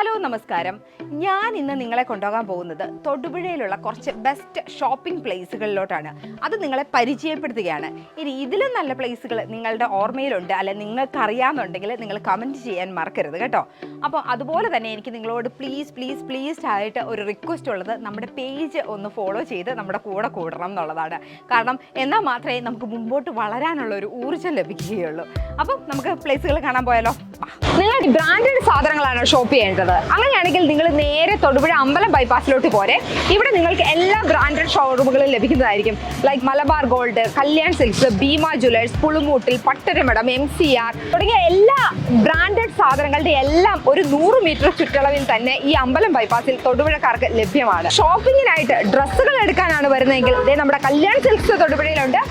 Hello നമസ്കാരം. ഞാൻ ഇന്ന് നിങ്ങളെ കൊണ്ടുപോകാൻ പോകുന്നത് തൊടുപുഴയിലുള്ള കുറച്ച് ബെസ്റ്റ് ഷോപ്പിംഗ് പ്ലേസുകളിലോട്ടാണ് അത് നിങ്ങളെ പരിചയപ്പെടുത്തുകയാണ്. ഇനി ഇതിലും നല്ല പ്ലേസുകൾ നിങ്ങളുടെ ഓർമ്മയിലുണ്ട് അല്ലെ നിങ്ങൾക്ക് അറിയാമെന്നുണ്ടെങ്കിൽ നിങ്ങൾ കമന്റ് ചെയ്യാൻ മറക്കരുത് കേട്ടോ. അപ്പോൾ അതുപോലെ തന്നെ എനിക്ക് നിങ്ങളോട് പ്ലീസ് പ്ലീസ് പ്ലീസ് ആയിട്ട് ഒരു റിക്വസ്റ്റ് ഉള്ളത് നമ്മുടെ പേജ് ഒന്ന് ഫോളോ ചെയ്ത് നമ്മുടെ കൂടെ കൂടണം എന്നുള്ളതാണ്. കാരണം എന്നാൽ മാത്രമേ നമുക്ക് മുമ്പോട്ട് വളരാനുള്ള ഒരു ഊർജം ലഭിക്കുകയുള്ളൂ. അപ്പം നമുക്ക് പ്ലേസുകൾ കാണാൻ പോയാലോ. നിങ്ങൾ ബ്രാൻഡഡ് സാധനങ്ങളാണ് ഷോപ്പ് ചെയ്യേണ്ടത്. അങ്ങനെയാണെങ്കിൽ നിങ്ങൾ നേരെ തൊടുപുഴ അമ്പലം ബൈപ്പാസിലോട്ട് പോരെ. ഇവിടെ നിങ്ങൾക്ക് എല്ലാ ബ്രാൻഡഡ് ഷോറൂമുകളും ലഭിക്കുന്നതായിരിക്കും. Like Malabar gold Kalyan silks Bhima jewellers Pulimoottil Pattaramadam M C R തുടങ്ങിയ എല്ലാ ബ്രാൻഡഡ് സാധനങ്ങളുടെ എല്ലാം ഒരു നൂറ് മീറ്റർ ചുറ്റളവിൽ തന്നെ ഈ അമ്പലം ബൈപ്പാസിൽ തൊടുപുഴക്കാർക്ക് ലഭ്യമാണ്. ഷോപ്പിങ്ങിനായിട്ട് ഡ്രസ്സുകൾ എടുക്കാനാണ് വരുന്നതെങ്കിൽ ദേ നമ്മുടെ കല്യാൺ സിൽക്സ് തൊടുപുഴയിലുണ്ട്.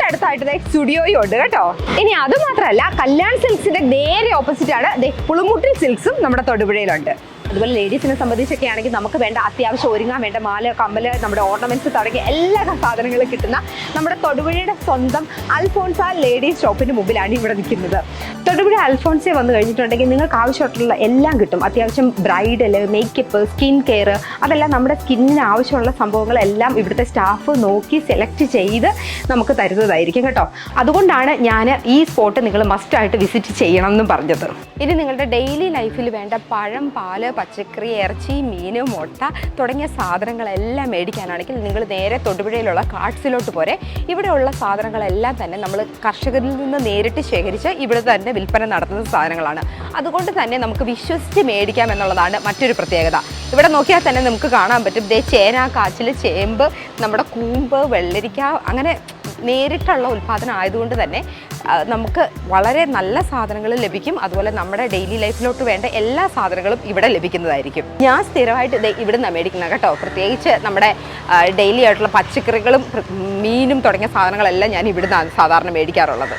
തൊട്ടടുത്തായിട്ട് സ്റ്റുഡിയോയും ഉണ്ട് കേട്ടോ. ഇനി അത് മാത്രമല്ല കല്യാൺ സിൽക്സിന്റെ നേരെ ഓപ്പോസിറ്റ് ആണ് പുളുമുട്ടിൽ സിൽക്സും നമ്മുടെ തൊടുപുഴയിലുണ്ട്. അതുപോലെ ലേഡീസിനെ സംബന്ധിച്ചൊക്കെ ആണെങ്കിൽ നമുക്ക് വേണ്ട അത്യാവശ്യം ഒരുങ്ങാൻ വേണ്ട മാല കമ്മൽ നമ്മുടെ ഓർണമെന്റ്സ് തുടങ്ങിയ എല്ലാ സാധനങ്ങളും കിട്ടുന്ന നമ്മുടെ തൊടുപുഴയുടെ സ്വന്തം അൽഫോൺസ ലേഡീസ് ഷോപ്പിന് മുമ്പിലാണ് ഇവിടെ നിൽക്കുന്നത്. തൊടുപുഴ അൽഫോൺസെ വന്നു കഴിഞ്ഞിട്ടുണ്ടെങ്കിൽ നിങ്ങൾക്ക് ആവശ്യമായിട്ടുള്ള എല്ലാം കിട്ടും. അത്യാവശ്യം ബ്രൈഡൽ മേക്കപ്പ് സ്കിൻ കെയർ അതെല്ലാം നമ്മുടെ സ്കിന്നിന് ആവശ്യമുള്ള സംഭവങ്ങളെല്ലാം ഇവിടുത്തെ സ്റ്റാഫ് നോക്കി സെലക്ട് ചെയ്ത് നമുക്ക് തരുന്നതായിരിക്കും കേട്ടോ. അതുകൊണ്ടാണ് ഞാൻ ഈ സ്പോട്ട് നിങ്ങൾ മസ്റ്റായിട്ട് വിസിറ്റ് ചെയ്യണം എന്നും പറഞ്ഞത്. ഇനി നിങ്ങളുടെ ഡെയിലി ലൈഫിൽ വേണ്ട പഴം പാൽ പച്ചക്കറി ഇറച്ചി മീൻ മുട്ട തുടങ്ങിയ സാധനങ്ങളെല്ലാം മേടിക്കാനാണെങ്കിൽ നിങ്ങൾ നേരെ തൊടുപുഴയിലുള്ള കാർട്സിലോട്ട് പോരെ. ഇവിടെയുള്ള സാധനങ്ങളെല്ലാം തന്നെ നമ്മൾ കർഷകരിൽ നിന്ന് നേരിട്ട് ശേഖരിച്ച് ഇവിടെ തന്നെ വിൽപ്പന നടത്തുന്ന സാധനങ്ങളാണ്. അതുകൊണ്ട് തന്നെ നമുക്ക് വിശ്വസിച്ച് മേടിക്കാം എന്നുള്ളതാണ് മറ്റൊരു പ്രത്യേകത. ഇവിടെ നോക്കിയാൽ തന്നെ നമുക്ക് കാണാൻ പറ്റും. ദേ ചേന കാച്ചിൽ ചേമ്പ് നമ്മുടെ കൂമ്പ് വെള്ളരിക്ക അങ്ങനെ നേരിട്ടുള്ള ഉൽപ്പാദനം ആയതുകൊണ്ട് തന്നെ നമുക്ക് വളരെ നല്ല സാധനങ്ങൾ ലഭിക്കും. അതുപോലെ നമ്മുടെ ഡെയിലി ലൈഫിലോട്ട് വേണ്ട എല്ലാ സാധനങ്ങളും ഇവിടെ ലഭിക്കുന്നതായിരിക്കും. ഞാൻ സ്ഥിരമായിട്ട് ഇവിടെ നിന്ന് മേടിക്കുന്നത് കേട്ടോ. പ്രത്യേകിച്ച് നമ്മുടെ ഡെയിലി ആയിട്ടുള്ള പച്ചക്കറികളും മീനും തുടങ്ങിയ സാധനങ്ങളെല്ലാം ഞാൻ ഇവിടുന്നാണ് സാധാരണ മേടിക്കാറുള്ളത്.